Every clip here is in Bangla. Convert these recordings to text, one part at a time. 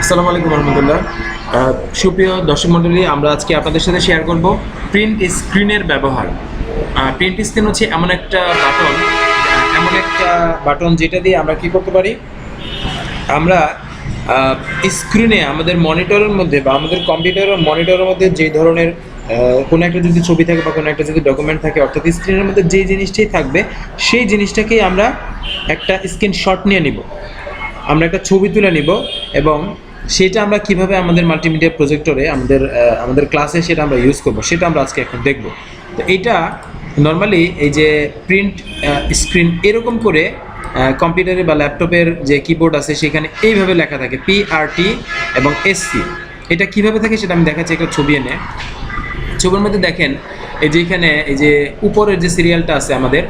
আসসালামু আলাইকুম রহমতুল্লাহ। সুপ্রিয় দর্শক মণ্ডলী, আমরা আজকে আপনাদের সাথে শেয়ার করব প্রিন্ট স্ক্রিনের ব্যবহার। প্রিন্ট স্ক্রিন হচ্ছে এমন একটা বাটন এমন একটা বাটন যেটা দিয়ে আমরা কি করতে পারি? আমরা স্ক্রিনে আমাদের মনিটরের মধ্যে বা আমাদের কম্পিউটারের মনিটরের মধ্যে যে ধরনের কোনো একটা যদি ছবি থাকে বা কোনো একটা যদি ডকুমেন্ট থাকে, অর্থাৎ স্ক্রিনের মধ্যে যে জিনিসটাই থাকবে, সেই জিনিসটাকেই আমরা একটা স্ক্রিনশট নিয়ে নিব। আমরা একটা ছবি তুলে নিব এবং সেটা আমরা কীভাবে আমাদের মাল্টিমিডিয়া প্রজেক্টরে আমাদের আমাদের ক্লাসে সেটা আমরা ইউজ করব, সেটা আমরা আজকে এখন দেখব। তো এটা নর্মালি এই যে প্রিন্ট স্ক্রিন এরকম করে কম্পিউটারে বা ল্যাপটপের যে কিবোর্ড আছে সেখানে এইভাবে লেখা থাকে পিআরটি এবং এসসি এটা কীভাবে থাকে সেটা আমি দেখাচ্ছি একটা ছবি এনে। ছবির মধ্যে দেখেন, এই যে এখানে এই যে উপরের যে সিরিয়ালটা আছে আমাদের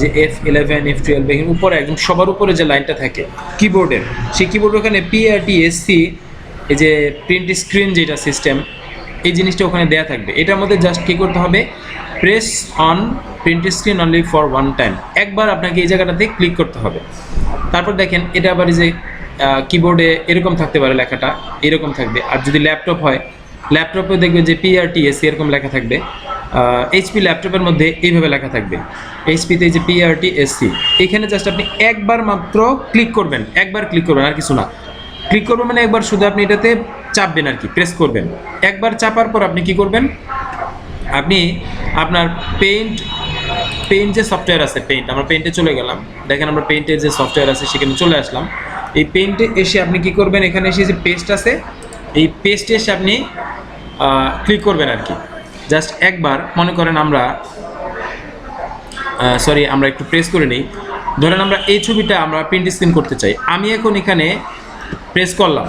যে এফ ইলেভেন এফ টুয়েলভ এখানে উপরে একদম সবার উপরে যে লাইনটা থাকে কিবোর্ডের সেই কিবোর্ড ওখানে পিআরটি এসসি এই যে প্রিন্ট স্ক্রিন যেটা সিস্টেম এই জিনিসটা ওখানে দেয়া থাকবে। এটার মধ্যে জাস্ট কী করতে হবে? Press on print screen only for one time একবার আপনাকে এই জায়গাটাতে ক্লিক করতে হবে। তারপর দেখেন, এটা আবার যে কিবোর্ডে এরকম থাকতে পারে লেখাটা, এরকম থাকবে। আর যদি ল্যাপটপ হয় ল্যাপটপে দেখবে যে পিআরটিএস এরকম লেখা থাকবে। এইচপি ল্যাপটপের মধ্যে এইভাবে লেখা থাকবে। এইচপিতে যে পিআরটি এসসি এখানে জাস্ট আপনি একবার মাত্র ক্লিক করবেন, একবার ক্লিক করবেন, আর কিছু না। ক্লিক করবেন মানে একবার শুধু আপনি এটাতে চাপবেন আর কি প্রেস করবেন। একবার চাপার পর আপনি কি করবেন? আপনি আপনার পেইন্ট পেইন্ট যে সফটওয়্যার আছে পেইন্ট আমরা পেইন্টে চলে গেলাম। দেখেন আমরা পেইন্টের যে সফটওয়্যার আছে, সেখানে চলে আসলাম। এই পেইন্টে এসে আপনি কি করবেন? এখানে এসে যে পেস্ট আছে, এই পেস্টে এসে আপনি ক্লিক করবেন আর কি। জাস্ট একবার মনে করেন আমরা সরি আমরা একটু প্রেস করে নিই। ধরেন আমরা এই ছবিটা আমরা প্রিন্ট স্ক্রিন করতে চাই। আমি এখন এখানে প্রেস করলাম।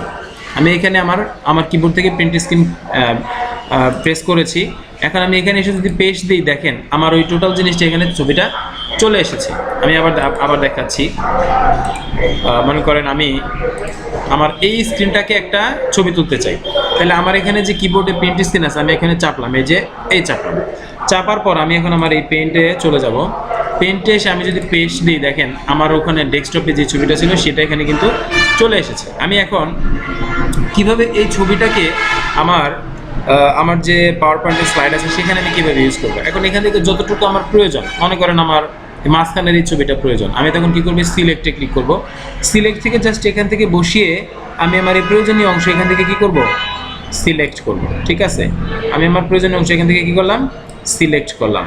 আমি এখানে আমার আমার কিবোর্ড থেকে প্রিন্ট স্ক্রিন প্রেস করেছি। এখন আমি এখানে এসে যদি পেস্ট দিই, দেখেন আমার ওই টোটাল জিনিসটা এখানে ছবিটা চলে এসেছে। আমি আবার আবার দেখাচ্ছি। মনে করেন আমি আমার এই স্ক্রিনটাকে একটা ছবি তুলতে চাই। তাহলে আমার এখানে যে কিবোর্ডে প্রিন্ট স্ক্রিন আছে, আমি এখানে চাপলাম, এই যে, এই চাপলাম। চাপার পর আমি এখন আমার এই পেন্টে চলে যাব। পেন্টে এসে আমি যদি পেস্ট দিই, দেখেন, আমার ওখানে ডেস্কটপে যে ছবিটা ছিল, সেটা এখানে কিন্তু চলে এসেছে। আমি এখন কীভাবে এই ছবিটাকে আমার আমার যে পাওয়ার পয়েন্টের স্লাইড আছে, সেখানে আমি কীভাবে ইউজ করব? এখন এখান থেকে যতটুকু আমার প্রয়োজন, মনে করেন আমার মাঝখানের এই ছবিটা প্রয়োজন, আমি তখন কী করব? সিলেক্টে ক্লিক করব। সিলেক্ট থেকে জাস্ট এখান থেকে বসিয়ে আমি আমার এই প্রয়োজনীয় অংশ এখান থেকে কী করব? সিলেক্ট করব, ঠিক আছে? আমি আমার প্রয়োজনীয় অংশ এখান থেকে কী করলাম? সিলেক্ট করলাম।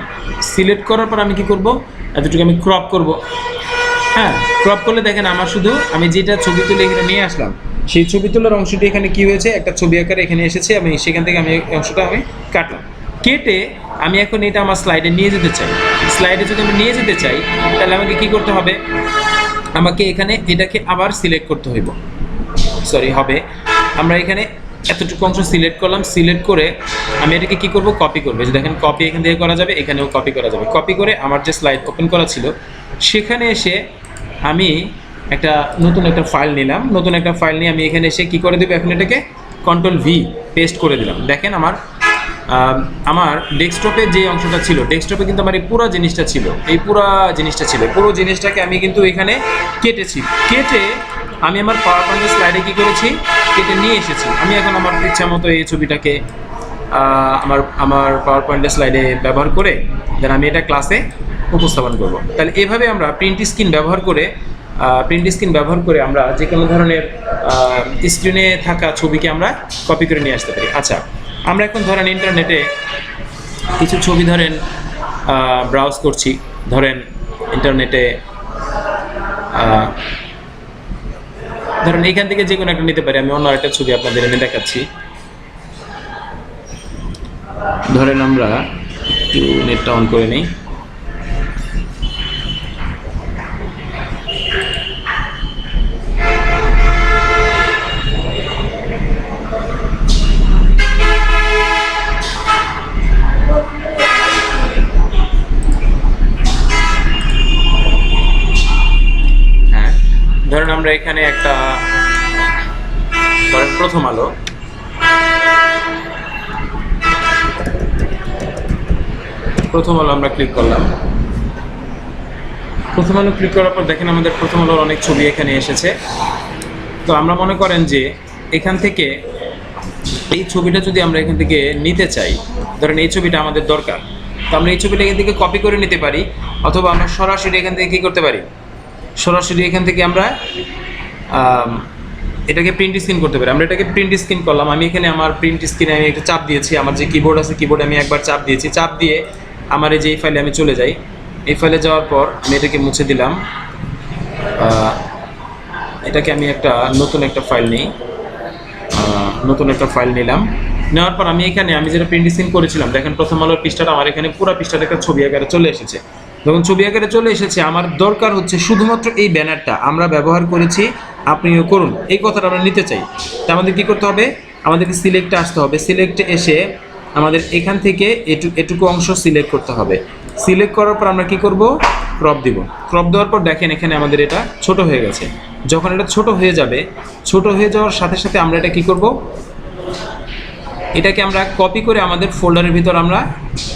সিলেক্ট করার পর আমি কি করব? এতটুকু আমি ক্রপ করব। হ্যাঁ ক্রপ করলে দেখেন আমার শুধু আমি যেটা ছবি তুলে এখানে নিয়ে আসলাম, সেই ছবি তোলার অংশটি এখানে কি হয়েছে? একটা ছবি আকারে এখানে এসেছে, আমি সেখান থেকে আমি অংশটা আমি কাটলাম। কেটে আমি এখন এটা আমার স্লাইডে নিয়ে যেতে চাই। স্লাইডে যদি আমি নিয়ে যেতে চাই, তাহলে আমাকে কি করতে হবে? আমাকে এখানে এটাকে আবার সিলেক্ট করতে হইব। সরি হবে। আমরা এখানে এতটুকু অংশ সিলেক্ট করলাম, সিলেক্ট করে আমি এটাকে কি করব? কপি করব। যে দেখেন কপি এখান থেকে করা যাবে, এখানেও কপি করা যাবে। কপি করে আমার যে স্লাইড ওপেন করা ছিল, সেখানে এসে আমি একটা নতুন একটা ফাইল নিলাম। নতুন একটা ফাইল নিয়ে আমি এখানে এসে কি করে দেবো? এখন এটাকে কন্ট্রোল ভি পেস্ট করে দিলাম। দেখেন আমার আমার ডেস্কটপে যে অংশটা ছিল, ডেস্কটপে কিন্তু আমার এই পুরো জিনিসটা ছিল, এই পুরো জিনিসটা ছিল, পুরো জিনিসটাকে আমি কিন্তু এখানে কেটেছি। কেটে আমি আমার পাওয়ার পয়েন্টের স্লাইডে কী করেছি? কেটে নিয়ে এসেছি। আমি এখন আমার ইচ্ছা মতো এই ছবিটাকে আমার আমার পাওয়ার পয়েন্টের স্লাইডে ব্যবহার করে দেন আমি এটা ক্লাসে উপস্থাপন করব। তাহলে এভাবে আমরা প্রিন্ট স্ক্রিন ব্যবহার করে প্রিন্ট স্ক্রিন ব্যবহার করে আমরা যে কোনো ধরনের স্ক্রিনে থাকা ছবিকে আমরা কপি করে নিয়ে আসতে পারি। আচ্ছা আমরা এখন ধরেন ইন্টারনেটে কিছু ছবি ধরেন ব্রাউজ করছি। ধরেন ইন্টারনেটে ধরেন এখান থেকে যে কোনো একটা নিতে পারি, আমি অন্য একটা ছবি আপনাদের এনে দেখাচ্ছি। ধরেন আমরা একটু নেটটা অন করে নিই হ্যাঁ ধরেন আমরা এখানে একটা, ধরেন প্রথম আলো। প্রথম আলো আমরা ক্লিক করলাম। প্রথম আলো ক্লিক করার পর দেখেন আমাদের প্রথম আলোর অনেক ছবি এখানে এসেছে। তো আমরা মনে করেন যে এখান থেকে এই ছবিটা যদি আমরা এখান থেকে নিতে চাই, ধরেন এই ছবিটা আমাদের দরকার। তো আমরা এই ছবিটা এখান থেকে কপি করে নিতে পারি, অথবা আমরা সরাসরি এখান থেকে কী করতে পারি? সরাসরি এখান থেকে আমরা এটাকে প্রিন্ট স্ক্রিন করতে পারি। আমরা এটাকে প্রিন্ট স্ক্রিন করলাম। আমি এখানে আমার প্রিন্ট স্ক্রিনে আমি একটা চাপ দিয়েছি। আমার যে কিবোর্ড আছে কিবোর্ডে আমি একবার চাপ দিয়েছি। চাপ দিয়ে আমার এই যে এই ফাইলে আমি চলে যাই। এই ফাইলে যাওয়ার পর আমি এটাকে মুছে দিলাম। এটাকে আমি একটা নতুন একটা ফাইল নিই। নতুন একটা ফাইল নিলাম। নেওয়ার পর আমি এখানে, আমি যেটা প্রিন্ট স্ক্রিন করেছিলাম, দেখেন প্রথম আলোর পৃষ্ঠাটা আমার এখানে পুরো পৃষ্ঠাটা একটা ছবি আকারে চলে এসেছে। যখন ছবি আকারে চলে এসেছে। আমার দরকার হচ্ছে শুধুমাত্র এই ব্যানারটা। আমরা ব্যবহার করেছি, আপনিও করুন। এই কথাটা আমরা নিতে চাই। তা আমাদের কী করতে হবে? আমাদেরকে সিলেক্টে আসতে হবে। সিলেক্টে এসে আমাদের এখান থেকে এটু, এটুকু অংশ সিলেক্ট করতে হবে। সিলেক্ট করার পর আমরা কি করব? ক্রপ দিব। ক্রপ দেওয়ার পর দেখেন, এখানে আমাদের এটা ছোট হয়ে গেছে। যখন এটা ছোট হয়ে যাবে, ছোট হয়ে যাওয়ার সাথে সাথে আমরা এটা কি করব? এটাকে আমরা কপি করে আমাদের ফোল্ডারের ভিতর আমরা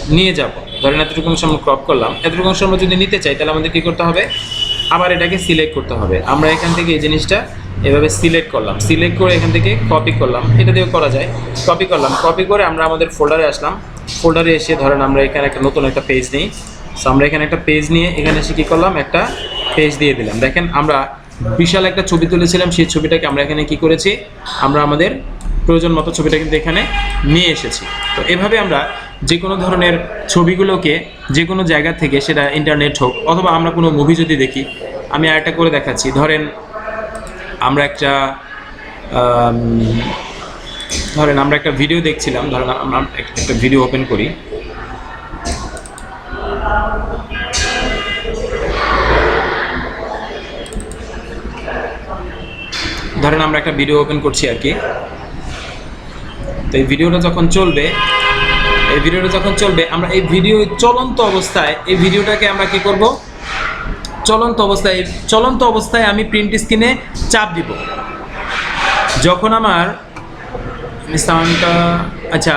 নিয়ে যাব। ধরেন এতটুকু অংশ আমরা ক্রপ করলাম, এতটুকু অংশ আমরা যদি নিতে চাই, তাহলে আমাদের কী করতে হবে? আবার এটাকে সিলেক্ট করতে হবে। আমরা এখান থেকে এই জিনিসটা এভাবে সিলেক্ট করলাম। সিলেক্ট করে এখান থেকে কপি করলাম। এটা দিয়েও করা যায়। কপি করলাম। কপি করে আমরা আমাদের ফোল্ডারে আসলাম। ফোল্ডারে এসে ধরেন আমরা এখানে একটা নতুন একটা পেজ নিই। সো আমরা এখানে একটা পেজ নিয়ে এখানে এসে কী করলাম? একটা পেজ দিয়ে দিলাম। দেখেন আমরা বিশাল একটা ছবি তুলেছিলাম। সেই ছবিটাকে আমরা এখানে কি করেছি? আমরা আমাদের প্রয়োজন মতো ছবিটা কিন্তু এখানে নিয়ে এসেছি। তো এভাবে আমরা যে কোনো ধরনের ছবিগুলোকে যে কোনো জায়গা থেকে সেটা ইন্টারনেট হোক অথবা আমরা কোনো মুভি যদি দেখি, আমি আরেকটা করে দেখাচ্ছি। ধরেন আমরা একটা ধরেন আমরা একটা ভিডিও দেখছিলাম, ধরেন আমরা একটা ভিডিও ওপেন করি। ধরেন আমরা একটা ভিডিও ওপেন করছি আর কি। তো এই ভিডিওটা যখন চলবে, এই ভিডিওটা যখন চলবে, আমরা এই ভিডিও চলন্ত অবস্থায়, এই ভিডিওটাকে আমরা কি করব? চলন্ত অবস্থায় চলন্ত অবস্থায় আমি প্রিন্ট স্ক্রিনে চাপ দিব। যখন আমার সাউন্ডটা আচ্ছা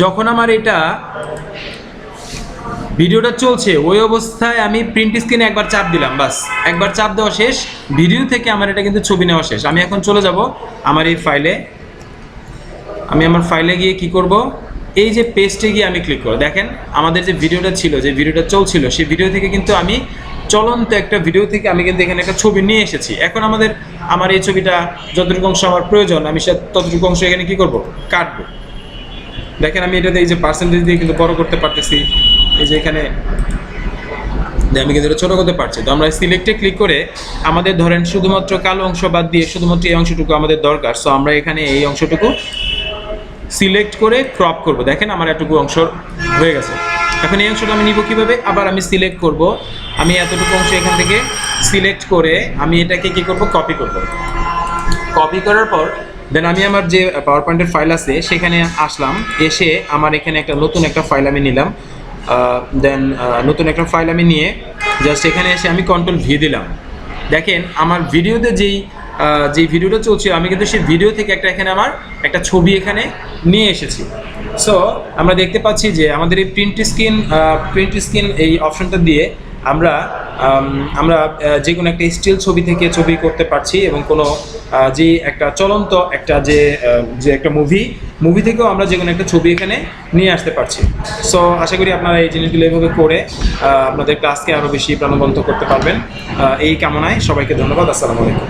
যখন আমার এটা ভিডিওটা চলছে, ওই অবস্থায় আমি প্রিন্ট স্ক্রিনে একবার চাপ দিলাম, বাস। একবার চাপ দেওয়া শেষ ভিডিও থেকে আমার এটা কিন্তু ছবি নেওয়া শেষ। আমি এখন চলে যাব আমার এই ফাইলে আমি আমার ফাইলে গিয়ে কি করব? এই যে পেজটে গিয়ে আমি ক্লিক করব। দেখেন, আমাদের যে ভিডিওটা ছিল, যে ভিডিওটা চলছিল, সেই ভিডিও থেকে কিন্তু আমি চলন্ত একটা ভিডিও থেকে আমি কিন্তু এখানে একটা ছবি নিয়ে এসেছি। এখন আমাদের, আমার এই ছবিটা যতটুকু অংশ আমার প্রয়োজন, আমি সে ততটুকু অংশ এখানে কি করব? কাটবো। দেখেন, আমি এটাতে এই যে পার্সেন্টেজ দিয়ে কিন্তু বড় করতে পারতেছি। এই যে এখানে আমি কিন্তু এটা ছোটো করতে পারছি। তো আমরা সিলেক্টে ক্লিক করে আমাদের ধরেন শুধুমাত্র কালো অংশ বাদ দিয়ে শুধুমাত্র এই অংশটুকু আমাদের দরকার। সো আমরা এখানে এই অংশটুকু সিলেক্ট করে ক্রপ করব। দেখেন আমার এতটুকু অংশ হয়ে গেছে। এখন এই অংশটা আমি নিব কীভাবে? আবার আমি সিলেক্ট করব। আমি এতটুকু অংশ এখান থেকে সিলেক্ট করে আমি এটাকে কি করব? কপি করব। কপি করার পর দেন আমি আমার যে পাওয়ার পয়েন্টের ফাইল আছে, সেখানে আসলাম। এসে আমার এখানে একটা নতুন একটা ফাইল আমি নিলাম। দেন নতুন একটা ফাইল আমি নিয়ে জাস্ট এখানে এসে আমি কন্ট্রোল ভি দিলাম। দেখেন, আমার ভিডিওতে যেই যেই ভিডিওটা চলছে, আমি কিন্তু সেই ভিডিও থেকে একটা এখানে আমার একটা ছবি এখানে নিয়ে এসেছি। সো আমরা দেখতে পাচ্ছি যে আমাদের এই প্রিন্ট স্ক্রিন প্রিন্ট স্ক্রিন এই অপশনটা দিয়ে আমরা আমরা যে কোনো একটা স্টিল ছবি থেকে ছবি করতে পারছি এবং কোনো যে একটা চলন্ত একটা যে যে একটা মুভি মুভি থেকেও আমরা যে কোনো একটা ছবি এখানে নিয়ে আসতে পারছি। সো আশা করি আপনারা এই জিনিসগুলো এইভাবে করে আপনাদের ক্লাসকে আরও বেশি প্রাণবন্ত করতে পারবেন। এই কামনায় সবাইকে ধন্যবাদ। আসসালামু আলাইকুম।